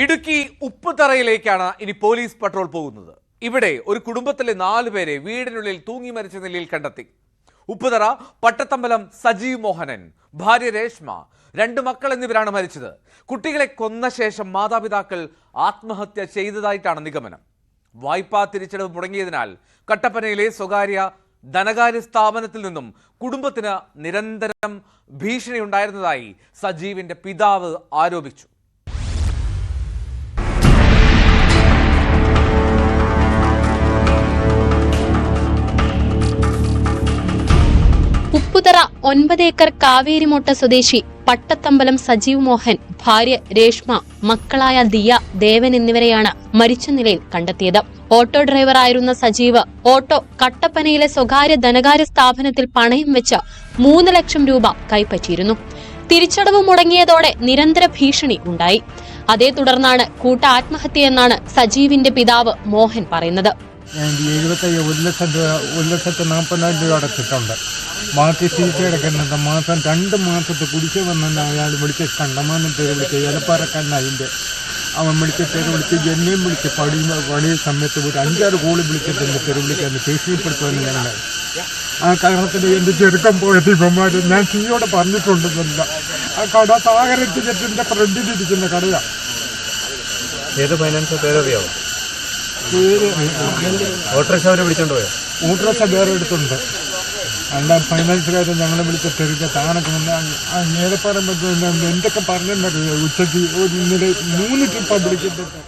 ഇടുക്കി ഉപ്പുതറയിലേക്കാണ് ഇനി police patrol പോകുന്നത്. ഇവിടെ ഒരു കുടുംബത്തിലെ നാലു പേരെ വീടിനുള്ളിൽ തൂങ്ങി മരിച്ച നിലയിൽ കണ്ടെത്തി. ഉപ്പുതറ പട്ടത്തമ്പലം സജീവ് മോഹനൻ ഭാര്യ രേഷ്മ രണ്ട് മക്കൾ എന്നിവരാണ് മരിച്ചത്. കുട്ടികളെ കൊന്ന ശേഷം മാതാപിതാക്കൾ ആത്മഹത്യ ചെയ്തതായിട്ടാണ് നിഗമനം. വായ്പാ തിരിച്ചടവ് മുടങ്ങിയതിനാൽ കട്ടപ്പനയിലെ സ്വകാര്യ ധനകാര്യ സ്ഥാപനത്തിൽ നിന്നും കുടുംബത്തിന് നിരന്തരം ഭീഷണി ഉണ്ടായിരുന്നതായി സജീവിന്റെ പിതാവ് ആരോപിച്ചു. ഉപ്പുതറ ഒൻപത് ഏക്കർ കാവേരിമോട്ട സ്വദേശി പട്ടത്തമ്പലം സജീവ് മോഹൻ ഭാര്യ രേഷ്മ മക്കളായ ദിയ ദേവൻ എന്നിവരെയാണ് മരിച്ച നിലയിൽ കണ്ടെത്തിയത്. ഓട്ടോ ഡ്രൈവറായിരുന്ന സജീവ് ഓട്ടോ കട്ടപ്പനയിലെ സ്വകാര്യ ധനകാര്യ സ്ഥാപനത്തിൽ പണയം വെച്ച് മൂന്ന് ലക്ഷം രൂപ കൈപ്പറ്റിയിരുന്നു. തിരിച്ചടവ് മുടങ്ങിയതോടെ നിരന്തര ഭീഷണി ഉണ്ടായി. അതേ തുടർന്നാണ് കൂട്ട ആത്മഹത്യയെന്നാണ് സജീവിന്റെ പിതാവ് മോഹൻ പറയുന്നത്. ബാക്കി സീറ്റ് കിടക്കുന്നത് മാസം രണ്ട് മാസത്തെ കുടിശ്ശ വന്നെന്ന് അയാൾ വിളിച്ച് കണ്ടമാനം പേര് വിളിച്ച് ഏലപ്പാറക്കാരൻ അതിന്റെ അവൻ വിളിച്ച പേര് വിളിച്ച് എന്നെയും വിളിച്ച് പടി പണിയ സമയത്ത് ഒരു അഞ്ചാറ് കോളി വിളിച്ചിട്ട് എന്റെ പേര് വിളിക്കാൻ ഭീഷണിപ്പെടുത്തുമെന്ന് ഞങ്ങൾ ആ കാരണത്തിൽ എന്റെ ചെറുക്കം പോയത് ഇവന്മാർ ഞാൻ ചീയോടെ പറഞ്ഞിട്ടുണ്ടെന്നില്ല. ആ കട സാഗരത്തിന്റെ ഫ്രണ്ടിലിരിക്കുന്ന കടയാണ് ഏത് ഫൈനാൻസ് പേരറിയാവോ? പേര് ഓട്ടോറിക്ഷ അവരെ വിളിച്ചോണ്ട് പോയോ? ഓട്ടോറിക്ഷ വേറെ എടുത്തുണ്ട്. അല്ല ഫൈനാൻഷ്യലായിട്ട് ഞങ്ങളെ വിളിച്ച തെരുക്ക താനൊക്കെ മുന്നേ ആ ഏലപ്പാറം എന്തൊക്കെ പറഞ്ഞിട്ടുണ്ടോ ഉച്ചയ്ക്ക് ഒരു ഇന്നലെ മൂന്ന് ട്രിപ്പാണ് വിളിച്ചിട്ടുണ്ട്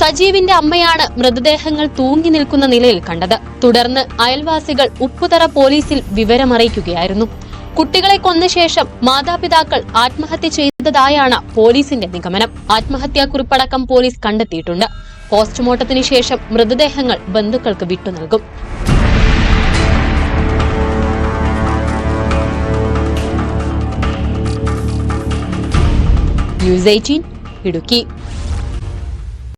സജീവിന്റെ അമ്മയാണ് മൃതദേഹങ്ങൾ തൂങ്ങി നിൽക്കുന്ന നിലയിൽ കണ്ടത്. തുടർന്ന് അയൽവാസികൾ ഉപ്പുതറ പോലീസിൽ വിവരമറിയിക്കുകയായിരുന്നു. കുട്ടികളെ കൊന്ന ശേഷം മാതാപിതാക്കൾ ആത്മഹത്യ ചെയ്തതായാണ് പോലീസിന്റെ നിഗമനം. ആത്മഹത്യാ കുറിപ്പടക്കം പോലീസ് കണ്ടെത്തിയിട്ടുണ്ട്. പോസ്റ്റ്മോർട്ടത്തിന് ശേഷം മൃതദേഹങ്ങൾ ബന്ധുക്കൾക്ക് വിട്ടു നൽകും. News eighteen Idukki.